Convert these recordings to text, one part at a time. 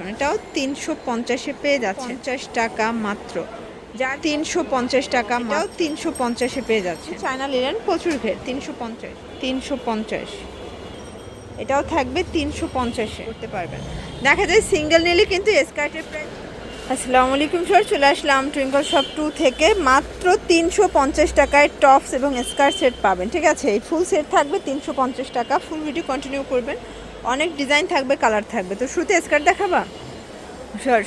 এটাও তিনশো পঞ্চাশে পেয়ে যাচ্ছে। পঞ্চাশ টাকা মাত্র। যা তিনশো পঞ্চাশ টাকা এটাও তিনশো পঞ্চাশে পেয়ে যাচ্ছে। চায়না লিলেন প্রচুর ঘের তিনশো পঞ্চাশ। তিনশো পঞ্চাশ। এটাও থাকবে তিনশো পঞ্চাশে। করতে পারবেন। দেখা যায় সিঙ্গেল নিলে কিন্তু স্কার্টের প্রাইস আসসালামু আলাইকুম স্যার চলে আসলাম টুইঙ্কল শপ টু থেকে। মাত্র তিনশো পঞ্চাশ টাকায় টপস এবং স্কার্ট সেট পাবেন। ঠিক আছে এই ফুল সেট থাকবে তিনশো পঞ্চাশ টাকা। ফুল ভিডিও কন্টিনিউ করবেন। অনেক ডিজাইন থাকবে কালার থাকবে। তো শুরুতে স্কার্ট দেখাবা?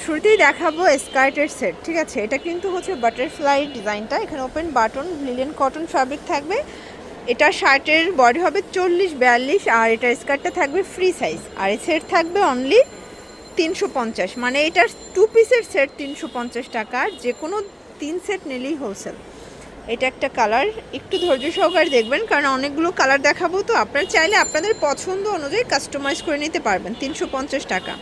শুরুতেই দেখাবো স্কার্টের সেট ঠিক আছে? এটা কিন্তু হচ্ছে বাটারফ্লাই ডিজাইনটা এখানে open button linen cotton fabric থাকবে। এটা শার্টের বডি হবে চল্লিশ, বিয়াল্লিশ, আর এটার স্কার্টটা থাকবে ফ্রি সাইজ আর এই সেট থাকবে অনলি তিনশো পঞ্চাশ। মানে এটার টু পিসের সেট তিনশো পঞ্চাশ টাকার। যে কোনো তিন সেট নিলেই হোলসেল এটা একটা কালার, একটু ধৈর্য সহকারে দেখবেন, কারণ অনেকগুলো কালার দেখাবো তো। আপনারা চাইলে আপনাদের পছন্দ অনুযায়ী কাস্টমাইজ করে নিতে পারবেন, তিনশো পঞ্চাশ টাকা।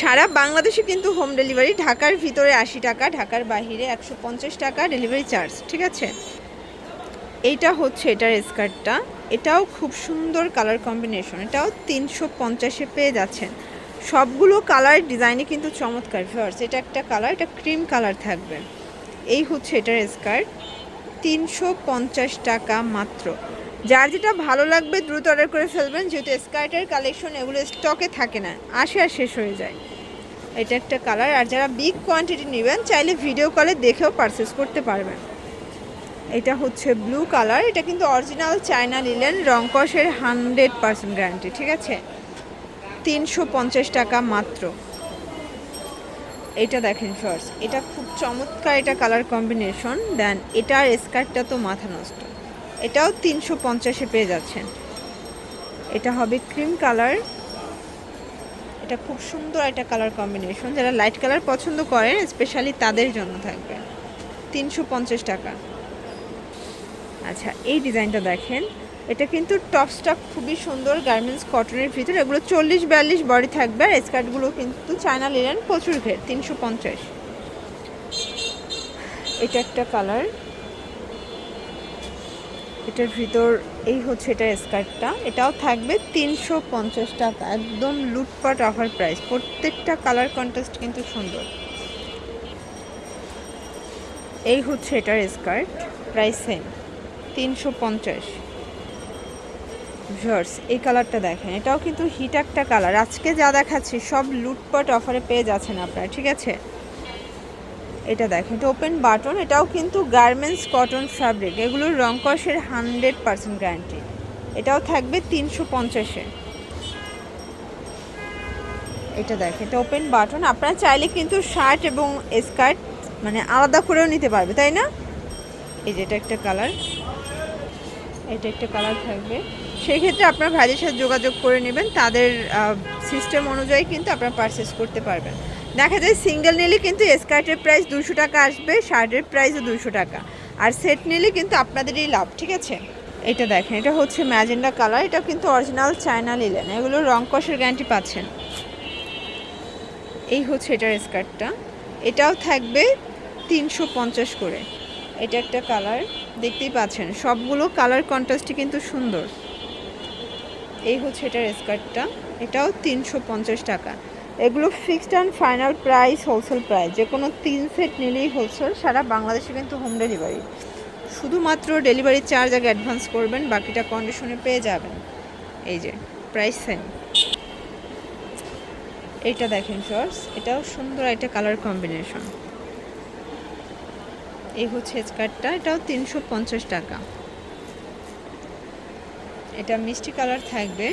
সারা বাংলাদেশে কিন্তু হোম ডেলিভারি ঢাকার ভিতরে আশি টাকা, ঢাকার বাইরে একশো টাকা ডেলিভারি চার্জ ঠিক আছে? এইটা হচ্ছে এটার স্কার্টটা। এটাও খুব সুন্দর কালার কম্বিনেশন এটাও তিনশো পঞ্চাশে পেয়ে যাচ্ছেন। সবগুলো কালার ডিজাইনে কিন্তু চমৎকার ভিউয়ার্স এটা একটা কালার এটা ক্রিম কালার থাকবে। এই হচ্ছে এটার স্কার্ট। তিনশো পঞ্চাশ টাকা মাত্র। যার যেটা ভালো লাগবে দ্রুত অর্ডার করে ফেলবেন, যেহেতু স্কার্টের কালেকশন এগুলো স্টকে থাকে না, আসে আর শেষ হয়ে যায়। এটা একটা কালার আর যারা বিগ কোয়ান্টিটি নেবেন, চাইলে ভিডিও কলে দেখেও পারচেস করতে পারবেন। এটা হচ্ছে ব্লু কালার এটা কিন্তু অরিজিনাল চায়না নিলেন রংকসের হান্ড্রেড পার্সেন্ট গ্যারান্টি ঠিক আছে? তিনশো পঞ্চাশ টাকা মাত্র। এটা দেখেন শর্টস এটা খুব চমৎকার এটা কালার কম্বিনেশন দেন এটার স্কার্টটা তো মাথা নষ্ট। এটাও তিনশো পঞ্চাশে পেয়ে যাচ্ছেন। এটা হবে ক্রিম কালার এটা খুব সুন্দর একটা কালার কম্বিনেশন যারা লাইট কালার পছন্দ করেন স্পেশালি তাদের জন্য থাকবে। তিনশো পঞ্চাশ টাকা। আচ্ছা এই ডিজাইনটা দেখেন। এটা কিন্তু টপসটা খুবই সুন্দর গার্মেন্টস কটনের ভিতরে। এগুলো চল্লিশ বিয়াল্লিশ বডি থাকবে আর স্কার্টগুলো কিন্তু চায়না লিলেন প্রচুর ঘের তিনশো পঞ্চাশ। এটা একটা কালার এটার ভিতর এই হচ্ছে এটা স্কার্টটা এটাও থাকবে তিনশো পঞ্চাশ টাকা, একদম লুটপাট অফার প্রাইস প্রত্যেকটা কালার কন্ট্রাস্ট কিন্তু সুন্দর। এই হচ্ছে এটার স্কার্ট প্রাইস সেম তিনশো পঞ্চাশ। ভিউয়ার্স, এই কালারটা দেখেন, এটাও কিন্তু হিট একটা কালার। আজকে যা দেখাচ্ছি সব লুটপাট অফারে পেয়ে যাচ্ছেন আপনারা, ঠিক আছে? এটা দেখেন, এটা ওপেন বাটন এটাও কিন্তু গার্মেন্টস কটন ফ্যাব্রিক এগুলোর রং কষের হান্ড্রেড পার্সেন্ট গ্যারান্টি এটাও থাকবে তিনশো পঞ্চাশে। এটা দেখেন, এটা ওপেন বাটন আপনারা চাইলে কিন্তু শার্ট এবং স্কার্ট মানে আলাদা করেও নিতে পারবে, তাই না? এই যে এটা একটা কালার, এটা একটা কালার থাকবে। সেই ক্ষেত্রে আপনার ভাইদের সাথে যোগাযোগ করে নেবেন। তাদের সিস্টেম অনুযায়ী কিন্তু আপনারা পারচেস করতে পারবেন। দেখা যায় সিঙ্গেল নিলে কিন্তু স্কার্টের প্রাইস দুশো টাকা আসবে শার্টের প্রাইসও দুশো টাকা। আর সেট নিলে কিন্তু আপনাদেরই লাভ, ঠিক আছে? এটা দেখেন, এটা হচ্ছে ম্যাজেন্ডা কালার এটা কিন্তু অরিজিনাল চায়না লিলেন এগুলো রং কষের গ্যারান্টি পাচ্ছেন। এই হচ্ছে এটার স্কার্টটা এটাও থাকবে তিনশো পঞ্চাশ করে। এটা একটা কালার, দেখতেই পাচ্ছেন। সবগুলো কালার কন্ট্রাস্টই কিন্তু সুন্দর। এই হচ্ছে এটার স্কার্টটা। এটাও তিনশো পঞ্চাশ টাকা। এগুলো fixed and final price wholesale price যে কোনো তিন সেট নিলেই হোলসেল সারা বাংলাদেশে কিন্তু হোম ডেলিভারি শুধুমাত্র ডেলিভারি চার্জ আগে অ্যাডভান্স করবেন, বাকিটা কন্ডিশনে পেয়ে যাবেন। এই যে প্রাইস সেম এটা দেখেন শর্টস এটাও সুন্দর একটা কালার কম্বিনেশন এই হচ্ছে স্কার্টটা, এটাও তিনশো পঞ্চাশ টাকা। এটা মিষ্টি কালার থাকবে।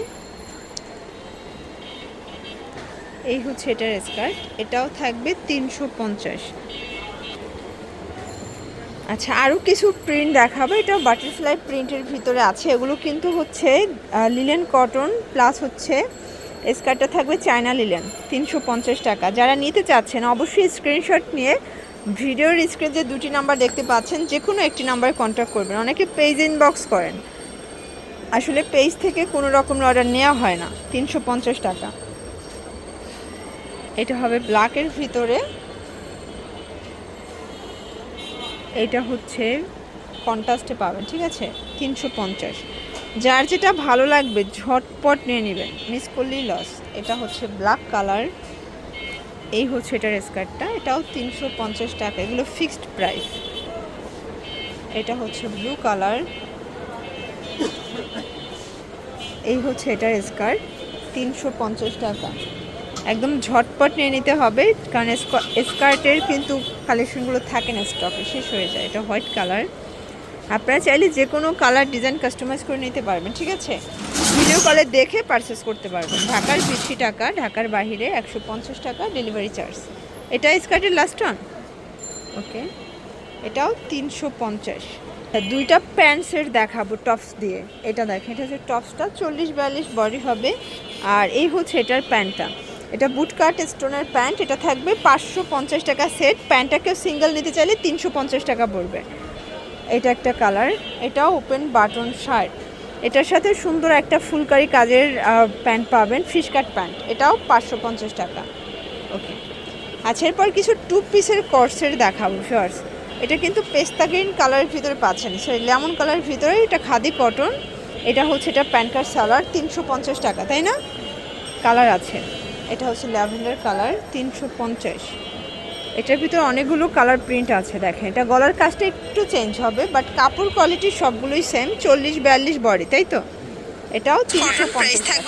এই হচ্ছে এটার স্কার্ট। এটাও থাকবে তিনশো পঞ্চাশ। আচ্ছা আরও কিছু প্রিন্ট দেখাবো। এটা বাটারফ্লাই প্রিন্টের ভিতরে আছে। এগুলো কিন্তু হচ্ছে লিলেন কটন প্লাস হচ্ছে স্কার্টটা থাকবে চায়না লিলেন তিনশো পঞ্চাশ টাকা। যারা নিতে চাচ্ছেন, অবশ্যই স্ক্রিনশট নিয়ে ভিডিওর স্ক্রিনে যে দুটি নাম্বার দেখতে পাচ্ছেন যে কোনো একটি নাম্বারে কন্ট্যাক্ট করবেন। অনেকে পেজ ইনবক্স করেন। আসলে পেজ থেকে কোনো রকম অর্ডার নেওয়া হয় না, তিনশো পঞ্চাশ টাকা। এটা হবে ব্ল্যাকের ভিতরে। এটা হচ্ছে কন্ট্রাস্টে পাবেন, ঠিক আছে? তিনশো পঞ্চাশ। যার যেটা ভালো লাগবে, ঝটপট নিয়ে নেবেন। মিস করলেই লস এটা হচ্ছে ব্ল্যাক কালার এই হচ্ছে এটার স্কার্টটা এটাও তিনশো পঞ্চাশ টাকা। এগুলো ফিক্সড প্রাইস এটা হচ্ছে ব্লু কালার এই হচ্ছে এটার স্কার্ট তিনশো পঞ্চাশ টাকা। একদম ঝটপট নিয়ে নিতে হবে, কারণ স্কার্টের কিন্তু কালেকশনগুলো থাকে না স্টকে শেষ হয়ে যায়, এটা হোয়াইট কালার আপনারা চাইলে যে কোনো কালার ডিজাইন কাস্টমাইজ করে নিতে পারবেন, ঠিক আছে? ভিডিও কলে দেখে পারচেস করতে পারবেন। ঢাকার বেশি টাকা, ঢাকার বাইরে একশো পঞ্চাশ টাকা ডেলিভারি চার্জ এটা স্কার্টের লাস্ট ওয়ান ওকে এটাও তিনশো পঞ্চাশ। দুইটা প্যান্টসের দেখাবো টপস দিয়ে। এটা দেখেন, এটা হচ্ছে টপসটা, চল্লিশ বিয়াল্লিশ বডি হবে। আর এই হচ্ছে এটার প্যান্টটা। এটা বুট কাট স্টোনের প্যান্ট, এটা থাকবে পাঁচশো পঞ্চাশ টাকা সেট। প্যান্টটাকেও সিঙ্গেল নিতে চাইলে তিনশো পঞ্চাশ টাকা পড়বে। এটা একটা কালার এটাও ওপেন বাটন শার্ট। এটার সাথে সুন্দর একটা ফুলকারি কাজের প্যান্ট পাবেন ফিশ কাট প্যান্ট। এটাও পাঁচশো পঞ্চাশ টাকা। ওকে। আচ্ছা এরপর কিছু টু পিসের কর্সের দেখাবো শর্টস এটা কিন্তু পেস্তা গ্রিন কালারের ভিতরে পাচ্ছেন। সরি লেমন কালারের ভিতরে এটা খাদি কটন। এটা হচ্ছে এটা প্যান্ট কার্ড সালার তিনশো পঞ্চাশ টাকা তাই না? কালার আছে। এটা হচ্ছে ল্যাভেন্ডার কালার তিনশো পঞ্চাশ। এটার ভিতরে অনেকগুলো কালার প্রিন্ট আছে দেখেন। এটা গলার কাজটা একটু চেঞ্জ হবে বাট কাপড় কোয়ালিটি সবগুলোই সেম চল্লিশ বিয়াল্লিশ বডি তাই তো? এটাও তিনশো পঞ্চাশ